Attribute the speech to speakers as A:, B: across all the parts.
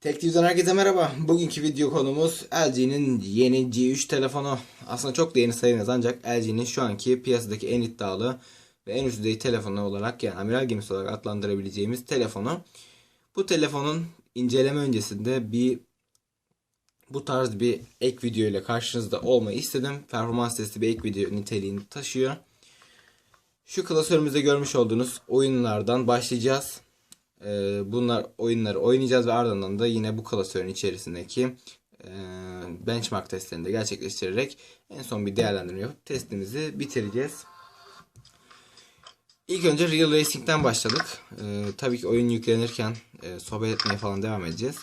A: Tek Yüzden herkese merhaba. Bugünkü video konumuz LG'nin yeni G3 telefonu. Aslında çok da yeni sayılmaz ancak LG'nin şu anki piyasadaki en iddialı ve en üst düzey telefonu olarak yani amiral gemisi olarak adlandırabileceğimiz telefonu. Bu telefonun inceleme öncesinde bir bu tarz bir ek video ile karşınızda olmayı istedim. Performans testi bir ek video niteliğini taşıyor. Şu klasörümüzde görmüş olduğunuz oyunlardan başlayacağız. Ee, bunlar oyunları oynayacağız ve ardından da yine bu klasörün içerisindeki e, benchmark testlerini de gerçekleştirerek en son bir değerlendirme yapıp testimizi bitireceğiz. İlk önce Real Racing'den başladık. Ee, tabii ki oyun yüklenirken e, sohbet etmeye falan devam edeceğiz.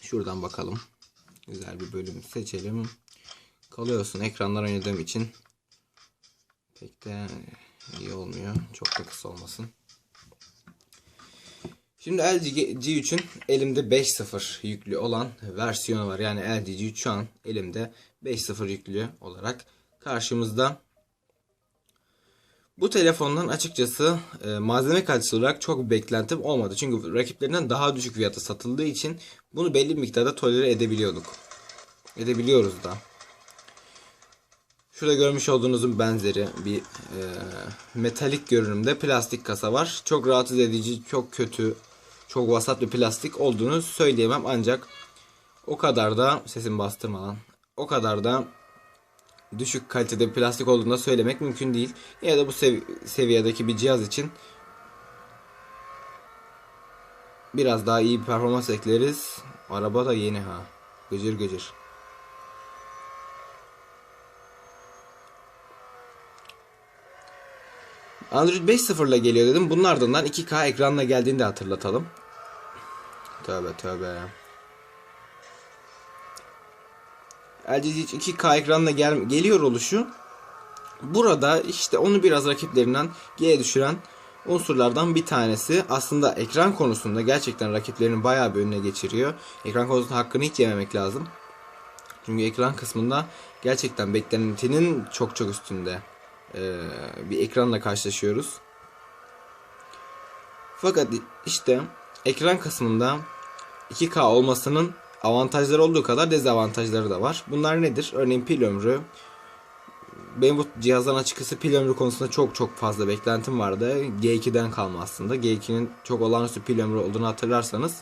A: Şuradan bakalım. Güzel bir bölüm seçelim. Kalıyorsun ekranlar oynadığım için pek de iyi olmuyor. Çok da kısa olmasın. Şimdi LG G3'ün elimde 5.0 yüklü olan versiyonu var. Yani LG G3 şu an elimde 5.0 yüklü olarak karşımızda. Bu telefondan açıkçası e, malzeme kalitesi olarak çok bir beklentim olmadı. Çünkü rakiplerinden daha düşük fiyata satıldığı için bunu belli bir miktarda tolere edebiliyorduk. Edebiliyoruz da. Şurada görmüş olduğunuzun benzeri bir e, metalik görünümde plastik kasa var. Çok rahatsız edici, çok kötü, çok vasat bir plastik olduğunu söyleyemem ancak o kadar da sesim bastırmadan o kadar da düşük kalitede bir plastik olduğunu da söylemek mümkün değil. Ya da bu sev- seviyedeki bir cihaz için biraz daha iyi bir performans ekleriz. Araba da yeni ha. Gıcır gıcır. Android 5.0 ile geliyor dedim. Bunun ardından 2K ekranla geldiğini de hatırlatalım. Tövbe tövbe. LG G3 2K ekranla gel geliyor oluşu. Burada işte onu biraz rakiplerinden geriye düşüren unsurlardan bir tanesi. Aslında ekran konusunda gerçekten rakiplerinin bayağı bir önüne geçiriyor. Ekran konusunda hakkını hiç yememek lazım. Çünkü ekran kısmında gerçekten beklentinin çok çok üstünde bir ekranla karşılaşıyoruz. Fakat işte ekran kısmında 2K olmasının avantajları olduğu kadar dezavantajları da var. Bunlar nedir? Örneğin pil ömrü. Benim bu cihazdan açıkçası pil ömrü konusunda çok çok fazla beklentim vardı. G2'den kalma aslında. G2'nin çok olağanüstü pil ömrü olduğunu hatırlarsanız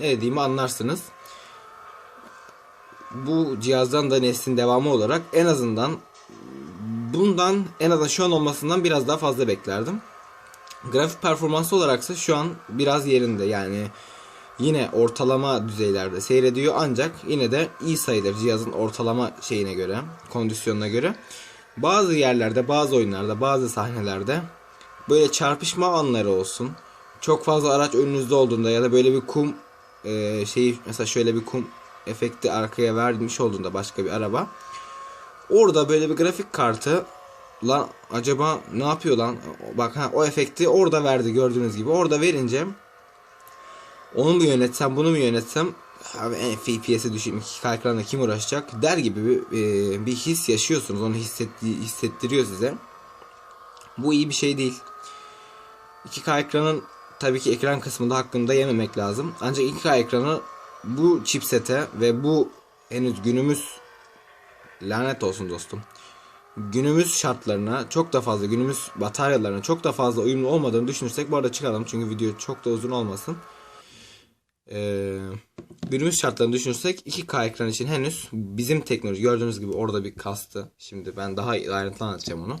A: ne dediğimi anlarsınız. Bu cihazdan da neslin devamı olarak en azından bundan en azından şu an olmasından biraz daha fazla beklerdim. Grafik performansı olaraksa şu an biraz yerinde yani yine ortalama düzeylerde seyrediyor ancak yine de iyi sayılır cihazın ortalama şeyine göre, kondisyonuna göre. Bazı yerlerde, bazı oyunlarda, bazı sahnelerde böyle çarpışma anları olsun. Çok fazla araç önünüzde olduğunda ya da böyle bir kum e, şeyi mesela şöyle bir kum efekti arkaya vermiş olduğunda başka bir araba. Orada böyle bir grafik kartı lan acaba ne yapıyor lan? Bak ha o efekti orada verdi gördüğünüz gibi. Orada verince onu mu yönetsem bunu mu yönetsem abi FPS'e düşeyim 2K ekranda kim uğraşacak der gibi bir, e, bir his yaşıyorsunuz. Onu hissetti, hissettiriyor size. Bu iyi bir şey değil. 2K ekranın tabii ki ekran kısmında hakkında yememek lazım. Ancak 2K ekranı bu chipsete ve bu henüz günümüz lanet olsun dostum. Günümüz şartlarına çok da fazla günümüz bataryalarına çok da fazla uyumlu olmadığını düşünürsek bu arada çıkalım çünkü video çok da uzun olmasın. Ee, günümüz şartlarını düşünürsek 2K ekran için henüz bizim teknoloji gördüğünüz gibi orada bir kastı. Şimdi ben daha ayrıntılı anlatacağım onu.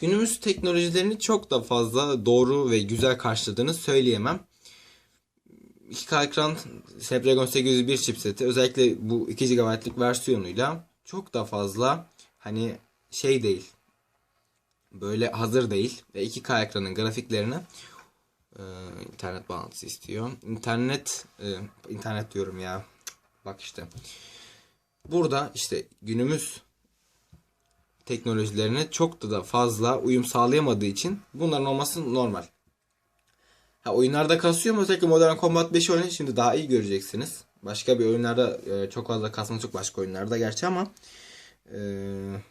A: Günümüz teknolojilerini çok da fazla doğru ve güzel karşıladığını söyleyemem. 2K ekran Snapdragon 801 chipseti özellikle bu 2 GB'lık versiyonuyla çok da fazla hani şey değil. Böyle hazır değil ve 2K ekranın grafiklerini e, internet bağlantısı istiyor. İnternet e, internet diyorum ya. Bak işte. Burada işte günümüz teknolojilerine çok da, fazla uyum sağlayamadığı için bunların olması normal. Ha, oyunlarda kasıyor mu? Özellikle Modern Combat 5 oynayın şimdi daha iyi göreceksiniz. Başka bir oyunlarda e, çok fazla kasması çok başka oyunlarda gerçi ama e,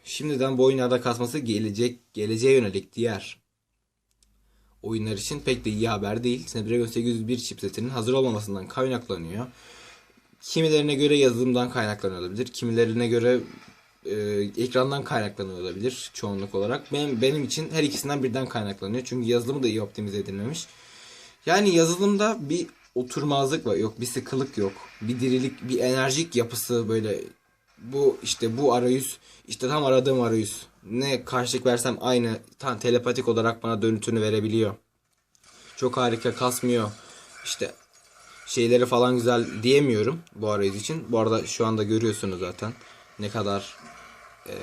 A: şimdiden bu oyunlarda kasması gelecek geleceğe yönelik diğer oyunlar için pek de iyi haber değil. Snapdragon 801 chipsetinin hazır olmamasından kaynaklanıyor. Kimilerine göre yazılımdan kaynaklanıyor olabilir. Kimilerine göre e, ekrandan kaynaklanıyor olabilir çoğunluk olarak. Benim, benim için her ikisinden birden kaynaklanıyor. Çünkü yazılımı da iyi optimize edilmemiş. Yani yazılımda bir oturmazlık var. Yok bir sıkılık yok. Bir dirilik, bir enerjik yapısı böyle bu işte bu arayüz işte tam aradığım arayüz. Ne karşılık versem aynı tam telepatik olarak bana dönütünü verebiliyor. Çok harika kasmıyor. İşte şeyleri falan güzel diyemiyorum bu arayüz için. Bu arada şu anda görüyorsunuz zaten ne kadar eee,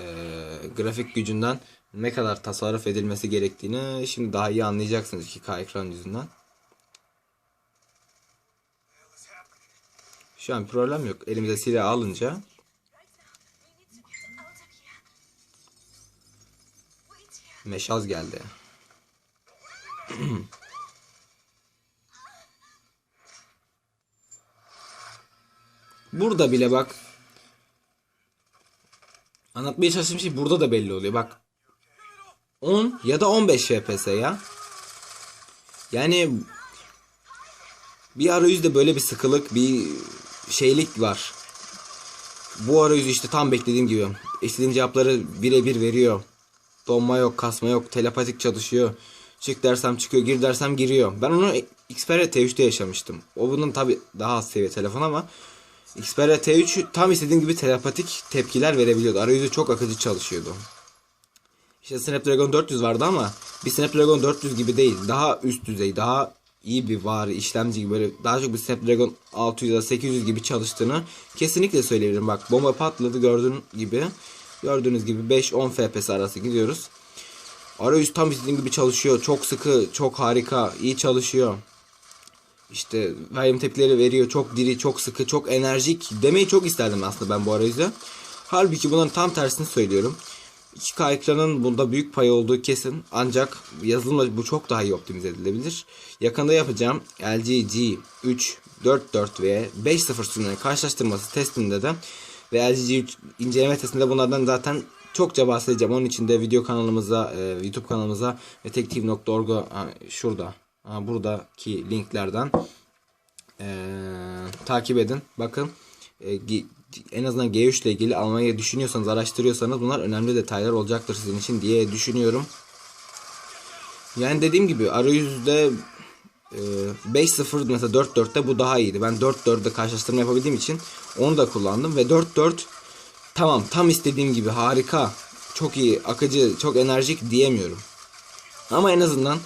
A: grafik gücünden ne kadar tasarruf edilmesi gerektiğini şimdi daha iyi anlayacaksınız 2K ekran yüzünden. Şu an problem yok. Elimize silah alınca meşaz geldi. Burada bile bak anlatmaya çalıştığım şey burada da belli oluyor. Bak 10 ya da 15 FPS ya. Yani bir arayüzde böyle bir sıkılık, bir şeylik var. Bu arayüzü işte tam beklediğim gibi. İstediğim cevapları birebir veriyor. Donma yok, kasma yok, telepatik çalışıyor. Çık dersem çıkıyor, gir dersem giriyor. Ben onu Xperia T3'te yaşamıştım. O bunun tabi daha az seviye telefon ama Xperia T3 tam istediğim gibi telepatik tepkiler verebiliyordu. Arayüzü çok akıcı çalışıyordu. İşte Snapdragon 400 vardı ama bir Snapdragon 400 gibi değil. Daha üst düzey, daha iyi bir var işlemci gibi böyle daha çok bir Snapdragon 600 ya da 800 gibi çalıştığını kesinlikle söyleyebilirim. Bak bomba patladı gördüğün gibi. Gördüğünüz gibi 5-10 FPS arası gidiyoruz. Arayüz tam istediğim gibi çalışıyor. Çok sıkı, çok harika, iyi çalışıyor. İşte verdiğim tepkileri veriyor. Çok diri, çok sıkı, çok enerjik demeyi çok isterdim aslında ben bu arayüze. Halbuki bunların tam tersini söylüyorum. 2K ekranın bunda büyük pay olduğu kesin. Ancak yazılımla bu çok daha iyi optimize edilebilir. Yakında yapacağım LG G3 44 ve 5.0 sürümleri karşılaştırması testinde de ve LG G3 inceleme testinde bunlardan zaten çokça bahsedeceğim. Onun için de video kanalımıza, e, YouTube kanalımıza ve tektv.org'a ha, şurada, ha, buradaki linklerden e, takip edin. Bakın e, en azından G3 ile ilgili almayı düşünüyorsanız, araştırıyorsanız bunlar önemli detaylar olacaktır sizin için diye düşünüyorum. Yani dediğim gibi arayüzde e, 5.0 mesela 4.4'te bu daha iyiydi. Ben 4.4'de karşılaştırma yapabildiğim için onu da kullandım ve 4.4 tamam tam istediğim gibi harika, çok iyi, akıcı, çok enerjik diyemiyorum. Ama en azından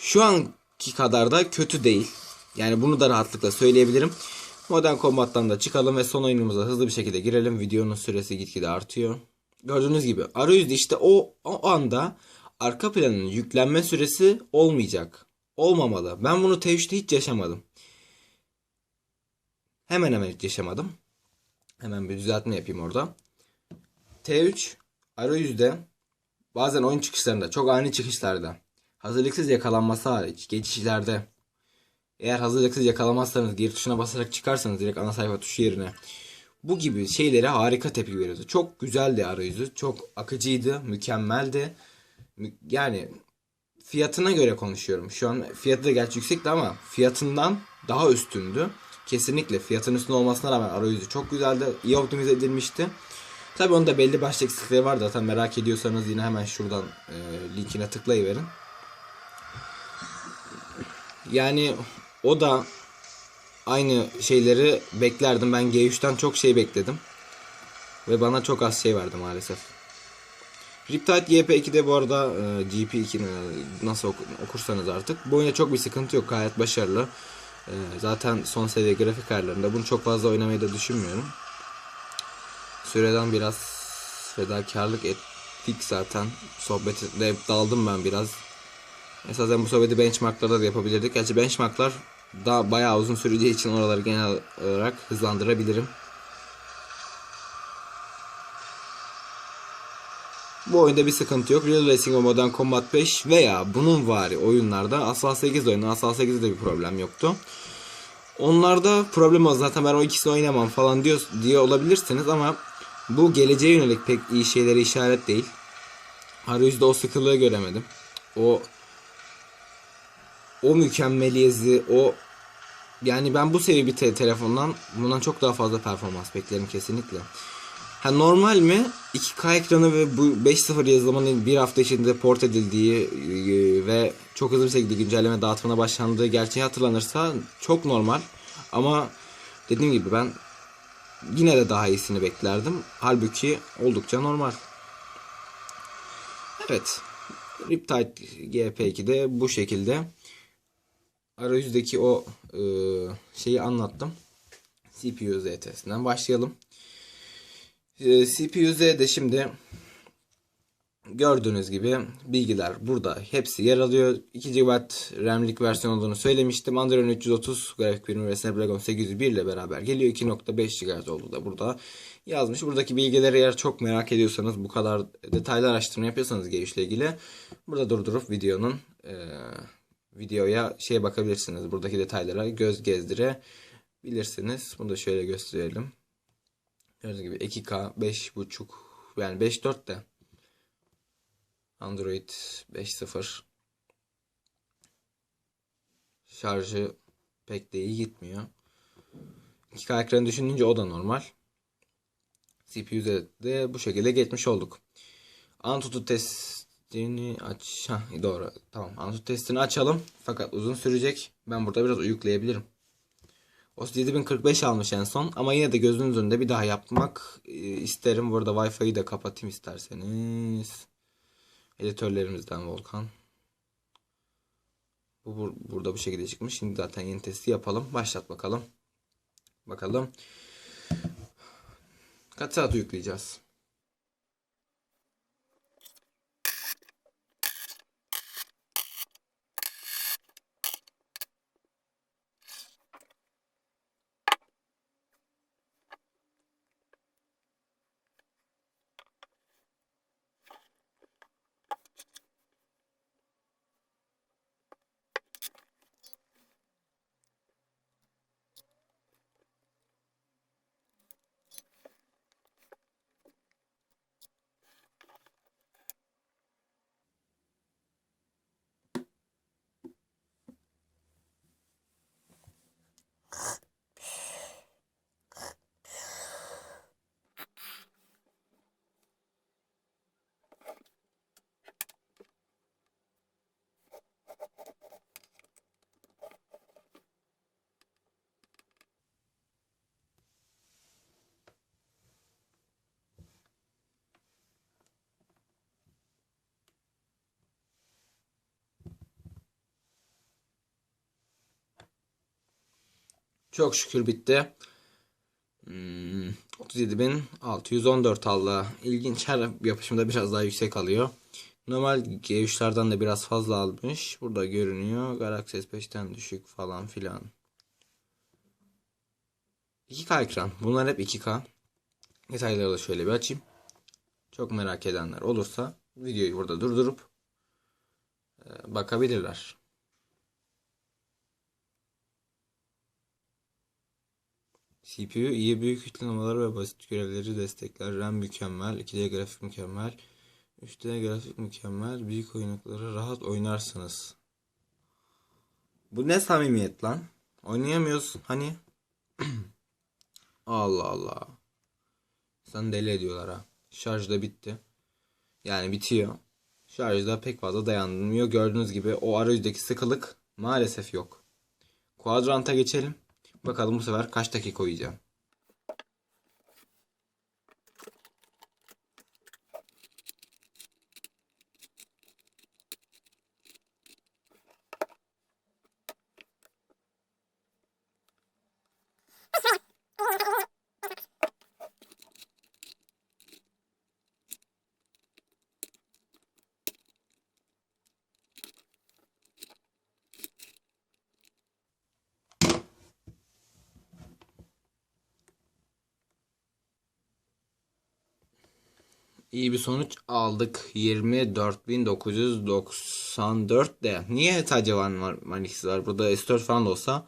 A: şu anki kadar da kötü değil. Yani bunu da rahatlıkla söyleyebilirim. Modern Combat'tan da çıkalım ve son oyunumuza hızlı bir şekilde girelim. Videonun süresi gitgide artıyor. Gördüğünüz gibi arayüzde işte o, o anda arka planın yüklenme süresi olmayacak. Olmamalı. Ben bunu T3'te hiç yaşamadım. Hemen hemen hiç yaşamadım. Hemen bir düzeltme yapayım orada. T3 arayüzde bazen oyun çıkışlarında çok ani çıkışlarda hazırlıksız yakalanması hariç geçişlerde eğer hazırlıksız yakalamazsanız geri tuşuna basarak çıkarsanız direkt ana sayfa tuşu yerine bu gibi şeylere harika tepki veriyordu. Çok güzeldi arayüzü. Çok akıcıydı. Mükemmeldi. Mü- Yani fiyatına göre konuşuyorum. Şu an fiyatı da gerçi yüksekti ama fiyatından daha üstündü. Kesinlikle fiyatın üstünde olmasına rağmen arayüzü çok güzeldi. İyi optimize edilmişti. Tabi onun da belli başlı eksikleri var zaten merak ediyorsanız yine hemen şuradan e, linkine tıklayıverin. Yani o da aynı şeyleri beklerdim. Ben G3'ten çok şey bekledim. Ve bana çok az şey verdi maalesef. Riptide GP2'de bu arada e, GP2 ne- nasıl oku- okursanız artık. Bu oyunda çok bir sıkıntı yok. Gayet başarılı. E, zaten son seviye grafik ayarlarında. Bunu çok fazla oynamayı da düşünmüyorum. Süreden biraz fedakarlık ettik zaten. Sohbete daldım ben biraz. Esasen bu sohbeti benchmarklarda da yapabilirdik. Gerçi benchmarklar daha bayağı uzun süreceği için oraları genel olarak hızlandırabilirim. Bu oyunda bir sıkıntı yok. Real Racing ve Modern Combat 5 veya bunun vari oyunlarda Asphalt 8 oyunu. Asphalt 8'de de bir problem yoktu. Onlarda problem o. Zaten ben o ikisini oynamam falan diyor, diye olabilirsiniz ama bu geleceğe yönelik pek iyi şeyleri işaret değil. Arayüzde o sıkılığı göremedim. O o mükemmeliyeti, o yani ben bu seviye bir te- telefondan bundan çok daha fazla performans beklerim kesinlikle. Ha normal mi? 2K ekranı ve bu 5.0 yazılımının bir hafta içinde port edildiği e, ve çok hızlı bir şekilde güncelleme dağıtımına başlandığı gerçeği hatırlanırsa çok normal. Ama dediğim gibi ben yine de daha iyisini beklerdim. Halbuki oldukça normal. Evet. Riptide GP2'de bu şekilde arayüzdeki o e, şeyi anlattım. CPU Z testinden başlayalım. E, CPU Z'de şimdi gördüğünüz gibi bilgiler burada hepsi yer alıyor. 2 GB RAM'lik versiyon olduğunu söylemiştim. Android 330 grafik birimi ve Snapdragon 801 ile beraber geliyor. 2.5 GHz olduğu da burada yazmış. Buradaki bilgileri eğer çok merak ediyorsanız bu kadar detaylı araştırma yapıyorsanız G3 ile ilgili burada durdurup videonun e, videoya şeye bakabilirsiniz. Buradaki detaylara göz gezdirebilirsiniz. Bunu da şöyle gösterelim. Gördüğünüz gibi 2K 5.5 yani 5.4 de Android 5.0 şarjı pek de iyi gitmiyor. 2K ekranı düşününce o da normal. CPU'da de bu şekilde geçmiş olduk. Antutu testini aç. Hah, doğru. Tamam. Antutu testini açalım. Fakat uzun sürecek. Ben burada biraz uyuklayabilirim. O 7045 almış en son ama yine de gözünüz önünde bir daha yapmak e, isterim. Burada Wi-Fi'yi de kapatayım isterseniz. Editörlerimizden Volkan. Bu bur- burada bu şekilde çıkmış. Şimdi zaten yeni testi yapalım. Başlat bakalım. Bakalım. Kaç saat yükleyeceğiz? Çok şükür bitti. Hmm, 37.614 aldı. İlginç her yapışımda biraz daha yüksek alıyor. Normal G3'lerden de biraz fazla almış. Burada görünüyor. Galaxy S5'ten düşük falan filan. 2K ekran. Bunlar hep 2K. Detayları da şöyle bir açayım. Çok merak edenler olursa videoyu burada durdurup e, bakabilirler. CPU iyi büyük yüklamaları ve basit görevleri destekler. RAM mükemmel, 2D grafik mükemmel, 3D grafik mükemmel, büyük oyunları rahat oynarsınız. Bu ne samimiyet lan? Oynayamıyoruz hani. Allah Allah. Sen deli ediyorlar ha. Şarj da bitti. Yani bitiyor. Şarjda pek fazla dayanmıyor. Gördüğünüz gibi o arayüzdeki sıkılık maalesef yok. Quadrant'a geçelim. Bakalım bu sefer kaç dakika uyuyacağım. İyi bir sonuç aldık. 24.994 de. Niye sadece var, Manix var? Burada S4 falan da olsa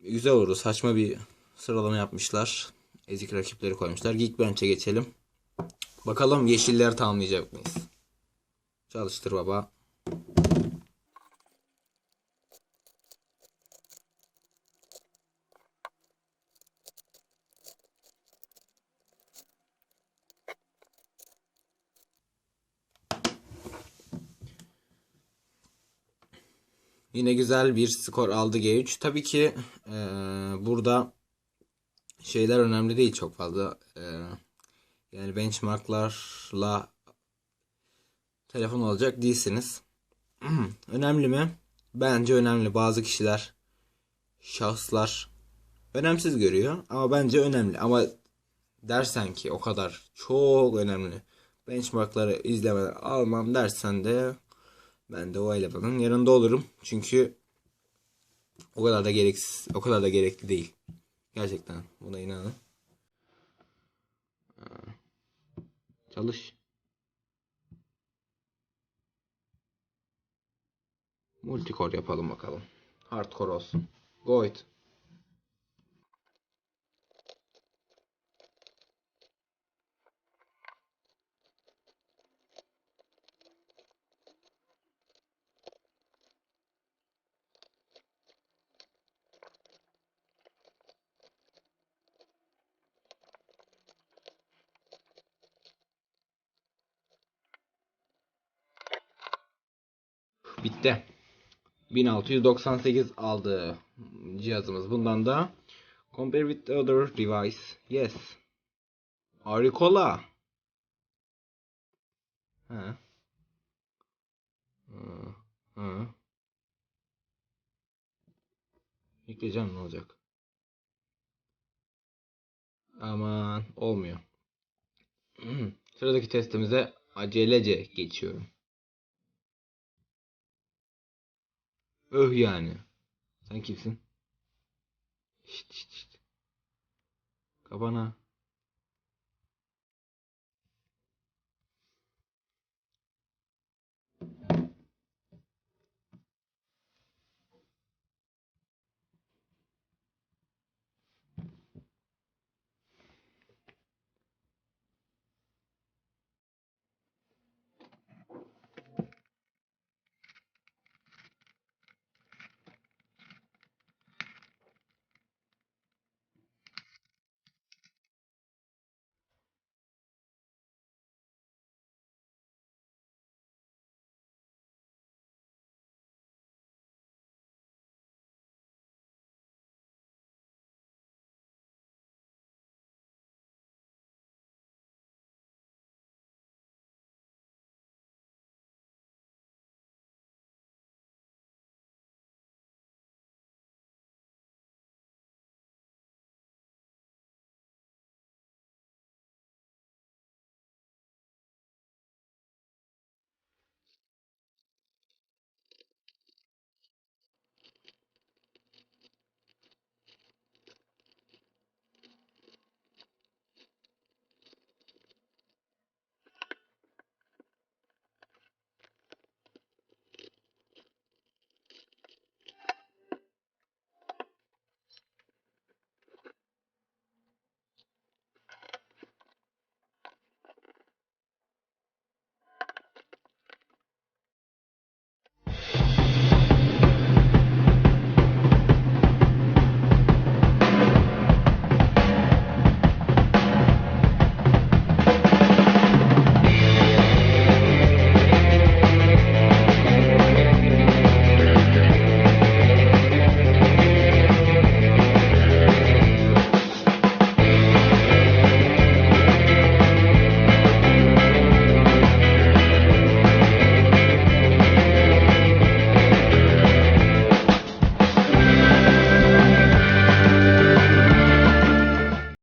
A: güzel olurdu. Saçma bir sıralama yapmışlar. Ezik rakipleri koymuşlar. Geekbench'e geçelim. Bakalım yeşiller tamamlayacak mıyız? Çalıştır baba. Yine güzel bir skor aldı G3. Tabii ki e, burada şeyler önemli değil çok fazla. E, yani benchmarklarla telefon alacak değilsiniz. önemli mi? Bence önemli. Bazı kişiler, şahıslar önemsiz görüyor ama bence önemli. Ama dersen ki o kadar çok önemli. Benchmarkları izlemeden almam dersen de ben de o elemanın yanında olurum. Çünkü o kadar da gereksiz, o kadar da gerekli değil. Gerçekten buna inanın. Ee, Çalış. Multicore yapalım bakalım. Hardcore olsun. Go Bitti. 1698 aldı cihazımız. Bundan da compare with the other device. Yes. Aricola. Ha. Hı. Hı. Yükleyeceğim ne olacak? Aman olmuyor. Sıradaki testimize acelece geçiyorum. Öh yani. Sen kimsin? Şşt şşt şşt. Kapana.